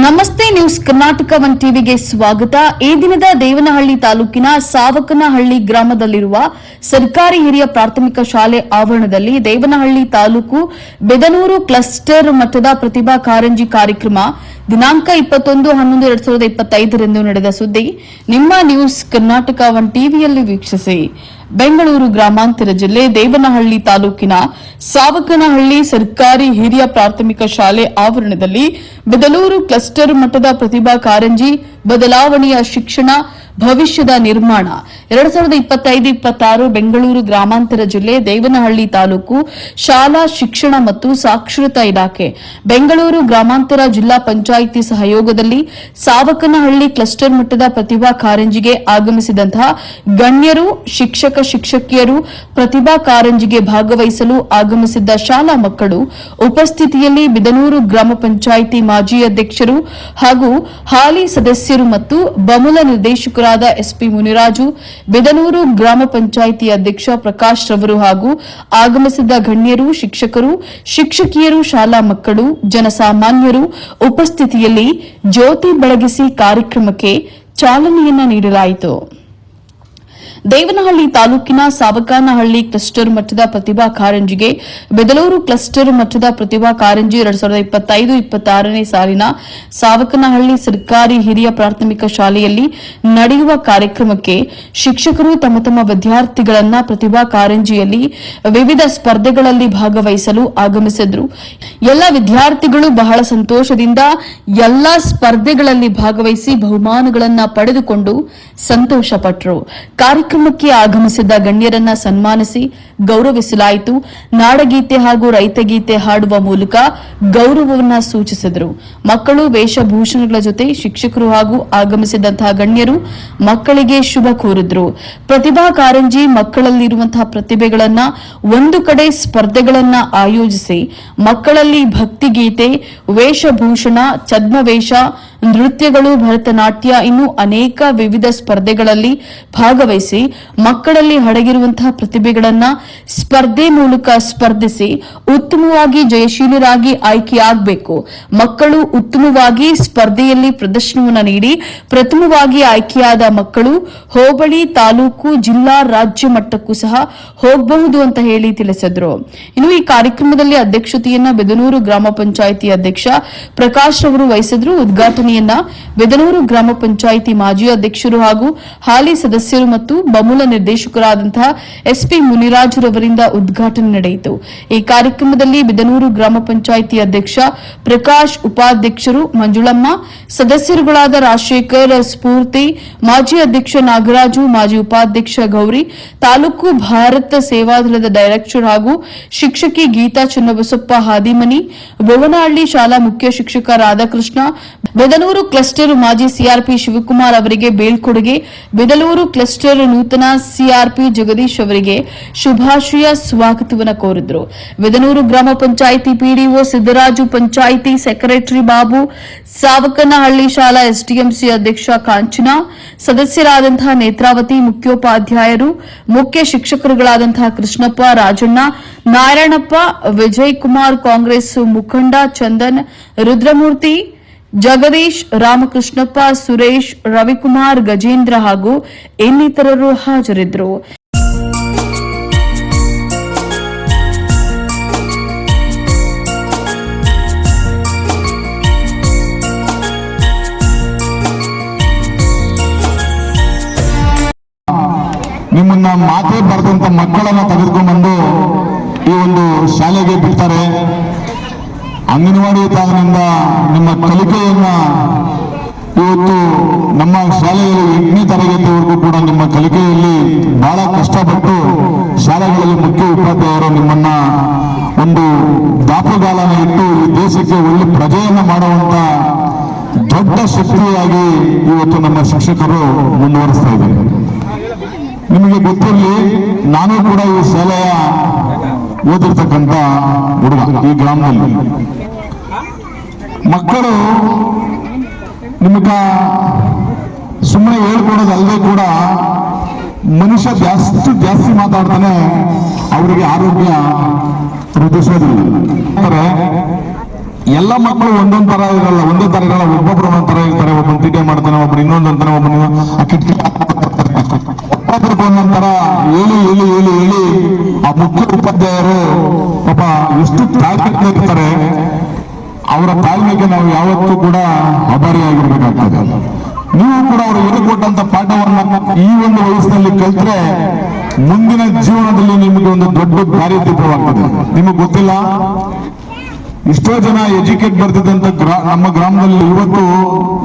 ನಮಸ್ತೆ news Karnataka one ಟಿವಿಗೆ ಸ್ವಾಗತ. ಈ ದಿನದ ದೇವನಹಳ್ಳಿ ತಾಲೂಕಿನ ಸಾವಕನಹಳ್ಳಿ ಗ್ರಾಮದಲ್ಲಿರುವ ಸರ್ಕಾರಿ ಹಿರಿಯ ಪ್ರಾಥಮಿಕ ಶಾಲೆ ಆವರಣದಲ್ಲಿ ದೇವನಹಳ್ಳಿ ತಾಲೂಕು ಬೆದನೂರು ಕ್ಲಸ್ಟರ್ ಮಟ್ಟದ ಪ್ರತಿಭಾ ಕಾರಂಜಿ ಕಾರ್ಯಕ್ರಮ ದಿನಾಂಕ ಇಪ್ಪತ್ತೊಂದು ಹನ್ನೊಂದು ಎರಡ್ ಸಾವಿರದ ಇಪ್ಪತ್ತೈದರಂದು ನಡೆದ ಸುದ್ದಿ. ನಿಮ್ಮ ನ್ಯೂಸ್ ಕರ್ನಾಟಕ ಒನ್ ಟಿವಿಯಲ್ಲಿ ವೀಕ್ಷಿಸಿ. ಬೆಂಗಳೂರು ಗ್ರಾಮಾಂತರ ಜಿಲ್ಲೆ ದೇವನಹಳ್ಳಿ ತಾಲೂಕಿನ ಸಾವಕನಹಳ್ಳಿ ಸರ್ಕಾರಿ ಹಿರಿಯ ಪ್ರಾಥಮಿಕ ಶಾಲೆ ಆವರಣದಲ್ಲಿ ಬೆದಲೂರು ಕ್ಲಸ್ಟರ್ ಮಟ್ಟದ ಪ್ರತಿಭಾ ಕಾರಂಜಿ ಬದಲಾವಣೆಯ ಶಿಕ್ಷಣ, ಭವಿಷ್ಯದ ನಿರ್ಮಾಣ. ಎರಡ್ ಸಾವಿರದ ಇಪ್ಪತ್ತೈದು, ಇಪ್ಪತ್ತಾರು ಬೆಂಗಳೂರು ಗ್ರಾಮಾಂತರ ಜಿಲ್ಲೆ ದೇವನಹಳ್ಳಿ ತಾಲೂಕು ಶಾಲಾ ಶಿಕ್ಷಣ ಮತ್ತು ಸಾಕ್ಷರತಾ ಇಲಾಖೆ. ಬೆಂಗಳೂರು ಗ್ರಾಮಾಂತರ ಜಿಲ್ಲಾ ಪಂಚಾಯಿತಿ ಸಹಯೋಗದಲ್ಲಿ ಸಾವಕನಹಳ್ಳಿ ಕ್ಲಸ್ಟರ್ ಮಟ್ಟದ ಪ್ರತಿಭಾ ಕಾರಂಜಿಗೆ ಆಗಮಿಸಿದಂತಹ ಗಣ್ಯರು, ಶಿಕ್ಷಕ, ಶಿಕ್ಷಕಿಯರು ಪ್ರತಿಭಾ ಕಾರಂಜಿಗೆ ಭಾಗವಹಿಸಲು ಆಗಮಿಸಿದ್ದ ಶಾಲಾ ಮಕ್ಕಳು ಉಪಸ್ಥಿತಿಯಲ್ಲಿ ಬಿದನೂರು ಗ್ರಾಮ ಪಂಚಾಯಿತಿ ಮಾಜಿ ಅಧ್ಯಕ್ಷರು ಹಾಗೂ ಹಾಲಿ ಸದಸ್ಯರು ಮತ್ತು ಬಮುಲ ನಿರ್ದೇಶಕರಾದ ಎಸ್ಪಿ ಮುನಿರಾಜು, ಬೆದನೂರು ಗ್ರಾಮ ಪಂಚಾಯಿತಿ ಅಧ್ಯಕ್ಷ ಪ್ರಕಾಶ್ ರವರು ಹಾಗೂ ಆಗಮಿಸಿದ್ದ ಗಣ್ಯರು, ಶಿಕ್ಷಕರು, ಶಿಕ್ಷಕಿಯರು, ಶಾಲಾ ಮಕ್ಕಳು, ಜನಸಾಮಾನ್ಯರು ಉಪಸ್ಥಿತಿಯಲ್ಲಿ ಜ್ಯೋತಿ ಬೆಳಗಿಸಿ ಕಾರ್ಯಕ್ರಮಕ್ಕೆ ಚಾಲನೆಯನ್ನ ನೀಡಲಾಯಿತು. ದೇವನಹಳ್ಳಿ ತಾಲೂಕಿನ ಸಾವಕಾನಹಳ್ಳಿ ಕ್ಲಸ್ಟರ್ ಮಟ್ಟದ ಪ್ರತಿಭಾ ಕಾರಂಜಿಗೆ ಬೆದಲೂರು ಕ್ಲಸ್ಟರ್ ಮಟ್ಟದ ಪ್ರತಿಭಾ ಕಾರಂಜಿ ಎರಡ್ ಸಾವಿರದ ಇಪ್ಪತ್ತೈದು, ಇಪ್ಪತ್ತಾರನೇ ಸಾಲಿನ ಸಾವಕನಹಳ್ಳಿ ಸರ್ಕಾರಿ ಹಿರಿಯ ಪ್ರಾಥಮಿಕ ಶಾಲೆಯಲ್ಲಿ ನಡೆಯುವ ಕಾರ್ಯಕ್ರಮಕ್ಕೆ ಶಿಕ್ಷಕರು ತಮ್ಮ ತಮ್ಮ ವಿದ್ಯಾರ್ಥಿಗಳನ್ನ ಪ್ರತಿಭಾ ಕಾರಂಜಿಯಲ್ಲಿ ವಿವಿಧ ಸ್ಪರ್ಧೆಗಳಲ್ಲಿ ಭಾಗವಹಿಸಲು ಆಗಮಿಸಿದ್ರು. ಎಲ್ಲ ವಿದ್ಯಾರ್ಥಿಗಳು ಬಹಳ ಸಂತೋಷದಿಂದ ಎಲ್ಲಾ ಸ್ಪರ್ಧೆಗಳಲ್ಲಿ ಭಾಗವಹಿಸಿ ಬಹುಮಾನಗಳನ್ನು ಪಡೆದುಕೊಂಡು ಸಂತೋಷಪಟ್ಟರು ಕಾರ್ಯಕ್ರಮಕ್ಕೆ ಆಗಮಿಸಿದ ಗಣ್ಯರನ್ನ ಸನ್ಮಾನಿಸಿ ಗೌರವಿಸಲಾಯಿತು. ನಾಡಗೀತೆ ಹಾಗೂ ರೈತಗೀತೆ ಹಾಡುವ ಮೂಲಕ ಗೌರವವನ್ನ ಸೂಚಿಸಿದರು. ಮಕ್ಕಳು ವೇಷಭೂಷಣಗಳ ಜೊತೆ ಶಿಕ್ಷಕರು ಹಾಗೂ ಆಗಮಿಸಿದಂತಹ ಗಣ್ಯರು ಮಕ್ಕಳಿಗೆ ಶುಭ ಕೋರಿದ್ರು. ಪ್ರತಿಭಾ ಕಾರಂಜಿ ಮಕ್ಕಳಲ್ಲಿರುವಂತಹ ಪ್ರತಿಭೆಗಳನ್ನ ಒಂದು ಕಡೆ ಸ್ಪರ್ಧೆಗಳನ್ನ ಆಯೋಜಿಸಿ ಮಕ್ಕಳಲ್ಲಿ ಭಕ್ತಿಗೀತೆ ವೇಷಭೂಷಣ, ಛದ್ಮವೇಷ ನೃತ್ಯಗಳು, ಭರತನಾಟ್ಯ ಇನ್ನು ಅನೇಕ ವಿವಿಧ ಸ್ಪರ್ಧೆಗಳಲ್ಲಿ ಭಾಗವಹಿಸಿ ಮಕ್ಕಳಲ್ಲಿ ಅಡಗಿರುವಂತಹ ಪ್ರತಿಭೆಗಳನ್ನ ಸ್ಪರ್ಧೆ ಮೂಲಕ ಸ್ಪರ್ಧಿಸಿ ಉತ್ತಮವಾಗಿ ಜಯಶೀಲರಾಗಿ ಆಯ್ಕೆಯಾಗಬೇಕು ಮಕ್ಕಳು ಉತ್ತಮವಾಗಿ ಸ್ಪರ್ಧೆಯಲ್ಲಿ ಪ್ರದರ್ಶನವನ್ನು ನೀಡಿ ಪ್ರಥಮವಾಗಿ ಆಯ್ಕೆಯಾದ ಮಕ್ಕಳು ಹೋಬಳಿ ತಾಲೂಕು, ಜಿಲ್ಲಾ, ರಾಜ್ಯ ಮಟ್ಟಕ್ಕೂ ಸಹ ಹೋಗಬಹುದು ಅಂತ ಹೇಳಿ ತಿಳಿಸಿದ್ರು. ಇನ್ನು ಈ ಕಾರ್ಯಕ್ರಮದಲ್ಲಿ ಅಧ್ಯಕ್ಷತೆಯನ್ನ ಬೆದನೂರು ಗ್ರಾಮ ಪಂಚಾಯಿತಿ ಅಧ್ಯಕ್ಷ ಪ್ರಕಾಶ್ ಅವರು ವಹಿಸಿದ್ರು. ಉದ್ಘಾಟನೆಯನ್ನ ಬೆದನೂರು ಗ್ರಾಮ ಪಂಚಾಯಿತಿ ಮಾಜಿ ಅಧ್ಯಕ್ಷರು ಹಾಗೂ ಹಾಲಿ ಸದಸ್ಯರು ಮತ್ತು ಬಮೂಲ ನಿರ್ದೇಶಕರಾದಂತಹ ಎಸ್ಪಿ ಮುನಿರಾಜುರವರಿಂದ ಉದ್ಘಾಟನೆ ನಡೆಯಿತು. ಈ ಕಾರ್ಯಕ್ರಮದಲ್ಲಿ ಬಿದನೂರು ಗ್ರಾಮ ಪಂಚಾಯಿತಿ ಅಧ್ಯಕ್ಷ ಪ್ರಕಾಶ್ ಉಪಾಧ್ಯಕ್ಷರು ಮಂಜುಳಮ್ಮ, ಸದಸ್ಯರುಗಳಾದ ರಾಜಶೇಖರ್ ಸ್ಫೂರ್ತಿ, ಮಾಜಿ ಅಧ್ಯಕ್ಷ ನಾಗರಾಜು, ಮಾಜಿ ಉಪಾಧ್ಯಕ್ಷ ಗೌರಿ, ತಾಲೂಕು ಭಾರತ ಸೇವಾದಳದ ಡೈರೆಕ್ಟರ್ ಹಾಗೂ ಶಿಕ್ಷಕಿ ಗೀತಾ ಚನ್ನಬಸಪ್ಪ ಹಾದಿಮನಿ, ಬೊವನಹಳ್ಳಿ ಶಾಲಾ ಮುಖ್ಯ ಶಿಕ್ಷಕ ರಾಧಾಕೃಷ್ಣ ಬೆದನೂರು ಕ್ಲಸ್ಟರ್ ಮಾಜಿ ಸಿಆರ್ಪಿ ಶಿವಕುಮಾರ್ ಅವರಿಗೆ ಬೀಳ್ಕೊಡುಗೆ ಬೆದಲೂರು ಕ್ಲಸ್ಟರ್ ನೂತನ ಸಿಆರ್ಪಿ ಜಗದೀಶ್ ಅವರಿಗೆ ಶುಭಾಶಯ ಸ್ವಾಗತವನ್ನು ಕೋರಿದ್ರು. ಬೆದನೂರು ಗ್ರಾಮ ಪಂಚಾಯಿತಿ ಪಿಡಿಒ ಸಿದ್ದರಾಜು, ಪಂಚಾಯಿತಿ ಸೆಕ್ರೆಟರಿ ಬಾಬು, ಸಾವಕನಹಳ್ಳಿ ಶಾಲಾ ಎಸ್ಡಿಎಂಸಿ ಅಧ್ಯಕ್ಷ ಕಾಂಚನ, ಸದಸ್ಯರಾದಂತಹ ನೇತ್ರಾವತಿ ಮುಖ್ಯೋಪಾಧ್ಯಾಯರು, ಮುಖ್ಯ ಶಿಕ್ಷಕರುಗಳಾದಂತಹ ಕೃಷ್ಣಪ್ಪ, ರಾಜಣ್ಣ, ನಾರಾಯಣಪ್ಪ, ವಿಜಯ್ ಕುಮಾರ್, ಕಾಂಗ್ರೆಸ್ ಮುಖಂಡ ಚಂದನ್, ರುದ್ರಮೂರ್ತಿ ಜಗದೀಶ್, ರಾಮಕೃಷ್ಣಪ್ಪ, ಸುರೇಶ್, ರವಿಕುಮಾರ್, ಗಜೇಂದ್ರ ಹಾಗೂ ಇನ್ನಿತರರು ಹಾಜರಿದ್ದರು. ನಿಮ್ಮನ್ನ ಮಾತೇ ಬರೆದಂತ ಮಕ್ಕಳನ್ನ ತೆಗೆದುಕೊಂಡ್ಬಂದು ಈ ಒಂದು ಶಾಲೆಗೆ ಬಿಡ್ತಾರೆ. ಅಂಗನವಾಡಿ ತಾಗಿನಿಂದ ನಿಮ್ಮ ಕಲಿಕೆಯನ್ನ ಇವತ್ತು ನಮ್ಮ ಶಾಲೆಯಲ್ಲಿ ಎಂಟನೇ ತರಗತಿವರೆಗೂ ಕೂಡ ನಿಮ್ಮ ಕಲಿಕೆಯಲ್ಲಿ ಬಹಳ ಕಷ್ಟಪಟ್ಟು ಶಾಲೆಗಳಲ್ಲಿ ಮುಖ್ಯ ಉಪಾಧ್ಯಾಯರು ನಿಮ್ಮನ್ನ ಒಂದು ದಾಪುಗಾಲನ ಇಟ್ಟು ಈ ದೇಶಕ್ಕೆ ಒಳ್ಳೆ ಪ್ರಜೆಯನ್ನ ಮಾಡುವಂತ ದೊಡ್ಡ ಶಕ್ತಿಯಾಗಿ ಇವತ್ತು ನಮ್ಮ ಶಿಕ್ಷಕರು ಮುಂದುವರಿಸ್ತಾ ಇದ್ದಾರೆ. ನಿಮಗೆ ಗೊತ್ತಿರಲಿ, ನಾನು ಕೂಡ ಈ ಶಾಲೆಯ ಓದಿರ್ತಕ್ಕಂಥ ಹುಡುಗ ಈ ಗ್ರಾಮದಲ್ಲಿ. ಮಕ್ಕಳು ನಿಮಗ ಸುಮ್ಮನೆ ಹೇಳ್ಕೊಡೋದಲ್ಲದೆ ಕೂಡ ಮನುಷ್ಯ ಜಾಸ್ತಿ ಜಾಸ್ತಿ ಮಾತಾಡ್ತಾನೆ ಅವರಿಗೆ ಆರೋಗ್ಯ ವೃದ್ಧಿಸೋದಿಲ್ಲ. ಅಂದರೆ ಎಲ್ಲ ಮಕ್ಕಳು ಒಂದೊಂದು ತರ ಇರಲ್ಲ ಒಂದೇ ತರ ಇರಲ್ಲ. ಒಬ್ಬನು ಟೀಕೆ ಮಾಡ್ತಾನೆ ಒಬ್ಬರು ಇನ್ನೊಂದು ಅಂತಾನೆ ಒಬ್ಬನು ಕಿಟಕಿ ಒಬ್ಬೊಬ್ರಿಗೆ ಥರ ಹೇಳಿ ಹೇಳಿ ಹೇಳಿ ಹೇಳಿ ಆ ಮುಖ್ಯ ಉಪಾಧ್ಯಾಯರು ಪಾಪ ಎಷ್ಟು ತಾಳ್ಮೆ ಇರ್ತಾರೆ ಅವರ ತಾಳ್ಮೆಗೆ ನಾವು ಯಾವತ್ತೂ ಕೂಡ ಅಭಾರಿಯಾಗಿರ್ಬೇಕಾಗ್ತದೆ. ನೀವು ಕೂಡ ಅವರು ಹೇಳಿಕೊಟ್ಟಂತ ಪಾಠವನ್ನ ಈ ಒಂದು ವಯಸ್ಸಿನಲ್ಲಿ ಕಲ್ತ್ರೆ ಮುಂದಿನ ಜೀವನದಲ್ಲಿ ನಿಮಗೆ ಒಂದು ದೊಡ್ಡ ದಾರಿದೀಪವಾಗ್ತದೆ ನಿಮಗೆ ಗೊತ್ತಿಲ್ಲ? ಇಷ್ಟೋ ಜನ ಎಜುಕೇಟ್ ಬರ್ತಿದ್ದಂತ ನಮ್ಮ ಗ್ರಾಮದಲ್ಲಿ ಇವತ್ತು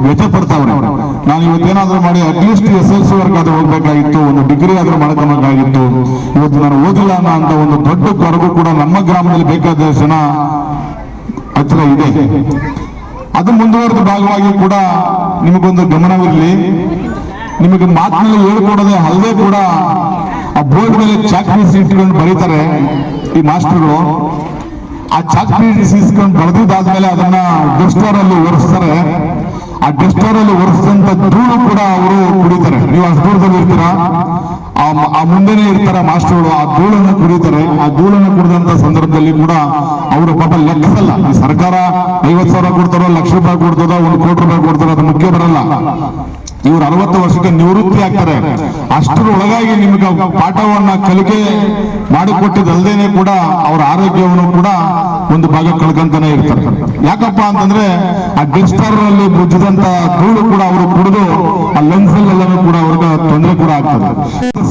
ವ್ಯಥೆ ಪಡ್ತಾವ್ರೆ. ನಾನು ಇವತ್ತೇನಾದ್ರೂ ಮಾಡಿ ಅಟ್ಲೀಸ್ಟ್ ಎಸ್ ಎಲ್ ಸಿ ವರ್ಗ ಆದ್ರೂ ಹೋಗ್ಬೇಕಾಗಿತ್ತು, ಒಂದು ಡಿಗ್ರಿ ಆದ್ರೂ ಮಾಡ್ಕೊಬೇಕಾಗಿತ್ತು ಇವತ್ತು ನಾನು ಓದಿಲ್ಲ ಅನ್ನೋ ಅಂತ ಒಂದು ದೊಡ್ಡ ಕೊರಗು ಕೂಡ ನಮ್ಮ ಗ್ರಾಮದಲ್ಲಿ ಬೇಕಾದ ಜನ ಹತ್ರ ಇದೆ. ಅದು ಮುಂದುವರೆದ ಭಾಗವಾಗಿ ಕೂಡ ನಿಮಗೊಂದು ಗಮನವಿರಲಿ. ನಿಮಗೆ ಮಾತಿನಲ್ಲಿ ಹೇಳ್ಕೊಡೋದೇ ಅಲ್ಲದೆ ಕೂಡ ಆ ಬೋರ್ಡ್ ಮೇಲೆ ಚಾಕ್ ಪೀಸ್ ಇಟ್ಕೊಂಡು ಬರೀತಾರೆ ಈ ಮಾಸ್ಟರ್ಗಳು. ಆ ಚಾಕ್ ಪೀಸ್ ಇಸ್ಕೊಂಡು ಬರೆದಿದ್ದಾದ್ಮೇಲೆ ಅದನ್ನ ಡಸ್ಟರ್ ಅಲ್ಲಿ ಒರೆಸ್ತಾರೆ ಆ ಡಸ್ಟರಲ್ಲಿ ಒರೆಸಿದಂತ ಧೂಳು ಕೂಡ ಅವರು ಕುಡಿತಾರೆ. ನೀವು ಅಷ್ಟು ದೂರದಲ್ಲಿ ಇರ್ತೀರಾ? ಆ ಮುಂದೆನೆ ಇರ್ತಾರ ಮಾಸ್ಟರ್ಗಳು. ಆ ಧೂಳನ್ನು ಕುಡಿತಾರೆ. ಆ ಧೂಳನ್ನು ಕುಡಿದಂತ ಸಂದರ್ಭದಲ್ಲಿ ಕೂಡ ಅವರು ಪಾಪ ಲೆಕ್ಕಿಸಲ್ಲ. ಈ ಸರ್ಕಾರ ಐವತ್ ಸಾವಿರ ಕೊಡ್ತಾರೋ, ಲಕ್ಷ ರೂಪಾಯಿ ಕೊಡ್ತದ ಒಂದು ಕೋಟಿ ರೂಪಾಯಿ ಕೊಡ್ತಾರೋ, ಅದು ಮುಖ್ಯ ಬರಲ್ಲ. ಇವರು ಅರವತ್ತು ವರ್ಷಕ್ಕೆ ನಿವೃತ್ತಿ ಆಗ್ತಾರೆ. ಅಷ್ಟರ ಒಳಗಾಗಿ ನಿಮಗೆ ಪಾಠವನ್ನ ಕಲಿಕೆ ಮಾಡಿಕೊಟ್ಟಿದ್ದಲ್ದೇನೆ ಕೂಡ ಅವರ ಆರೋಗ್ಯವನ್ನು ಕೂಡ ಒಂದು ಭಾಗ ಕಳ್ಕೊಂತಾನೆ ಇರ್ತಾರೆ. ಯಾಕಪ್ಪ ಅಂತಂದ್ರೆ ಆ ಡಿಸ್ಟರ್ ಅಲ್ಲಿ ಬುಜ್ಜಿದಂತ ಧೂಳು ಕೂಡ ಅವರು ಕುಡಿದು, ಆ ಲಂಗ್ಸ್ ಅಲ್ಲೆಲ್ಲನೂ ಕೂಡ ಅವ್ರಿಗೆ ತೊಂದರೆ ಕೂಡ ಆಗ್ತದೆ.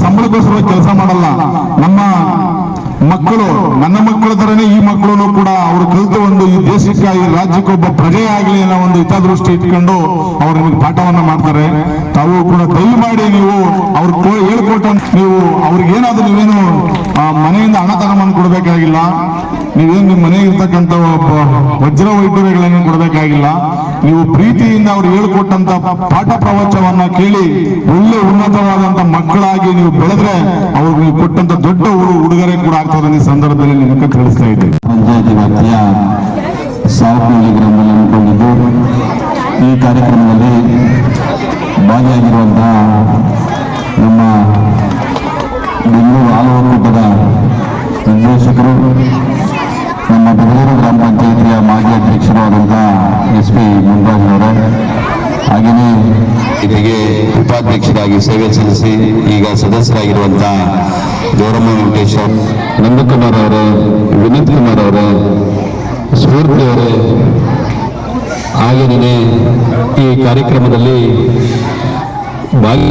ಸಂಬಳಕ್ಕೋಸ್ಕರ ಕೆಲಸ ಮಾಡಲ್ಲ. ನಮ್ಮ ಮಕ್ಕಳು, ನನ್ನ ಮಕ್ಕಳ ತರನೇ ಈ ಮಕ್ಕಳು ಕೂಡ ಅವರು ಕಲಿತ ಒಂದು ಈ ದೇಶಕ್ಕೆ, ಈ ರಾಜ್ಯಕ್ಕೆ ಒಬ್ಬ ಪ್ರಜೆ ಆಗಲಿ ಅನ್ನೋ ಒಂದು ಹಿತದೃಷ್ಟಿ ಇಟ್ಕೊಂಡು ಅವ್ರು ನಿಮಗೆ ಪಾಠವನ್ನ ಮಾಡ್ತಾರೆ. ತಾವು ಕೂಡ ದಯಮಾಡಿ ನೀವು ಅವ್ರ ಹೇಳ್ಕೊಟ್ಟು ನೀವು ಅವ್ರಿಗೇನಾದ್ರೂ ನೀವೇನು ಮನೆಯಿಂದ ಹಣ ಕೊಡಬೇಕಾಗಿಲ್ಲ. ನೀವೇನು ನಿಮ್ಮ ಮನೆಗೆ ಇರ್ತಕ್ಕಂಥ ವಜ್ರ ವೈಭವ್ಯಗಳನ್ನು ಕೊಡಬೇಕಾಗಿಲ್ಲ. ನೀವು ಪ್ರೀತಿಯಿಂದ ಅವ್ರು ಹೇಳ್ಕೊಟ್ಟಂತ ಪಾಠ ಪ್ರವಚನವನ್ನ ಕೇಳಿ ಒಳ್ಳೆ ಉನ್ನತವಾದಂತ ಮಕ್ಕಳಾಗಿ ನೀವು ಬೆಳೆದ್ರೆ ಅವ್ರಿಗೆ ನೀವು ಕೊಟ್ಟಂತ ದೊಡ್ಡ ಉಡು- ಉಡುಗೊರೆ ಕೂಡ ಆಗ್ತದೆ ಈ ಸಂದರ್ಭದಲ್ಲಿ ನಿಮಗೆ ತಿಳಿಸ್ತಾ ಹಮ್ಮಿಕೊಂಡಿದ್ದು ಈ ಕಾರ್ಯಕ್ರಮದಲ್ಲಿ ಭಾಗಿಯಾಗಿರುವಂತಹ ಸದಸ್ಯರಾಗಿರುವಂತಹ ಗೌರಮ್ಮ ವೆಂಕಟೇಶ್ವರ್ ನಂದಕುಮಾರ್ ಅವರೇ ವಿನೀತ್ ಕುಮಾರ್ ಅವರೇ ಸ್ಫೂರ್ತಿ ಅವರೇ. ಹಾಗೆಯೇ ಈ ಕಾರ್ಯಕ್ರಮದಲ್ಲಿ ಭಾಗಿ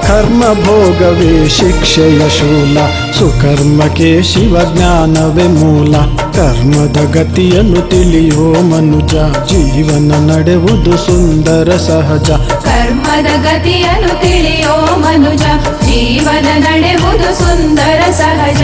ಕರ್ಮ ಭೋಗವೇ ಶಿಕ್ಷೆಯ ಶೂಲ, ಸುಕರ್ಮಕ್ಕೆ ಶಿವಜ್ಞಾನವೇ ಮೂಲ. ಕರ್ಮದ ಗತಿಯನ್ನು ತಿಳಿಯೋ ಮನುಜ, ಜೀವನ ನಡೆವುದು ಸುಂದರ ಸಹಜ. ಕರ್ಮದ ಗತಿಯನ್ನು ತಿಳಿಯೋ ಮನುಜ, ಜೀವನ ನಡೆವುದು ಸುಂದರ ಸಹಜ.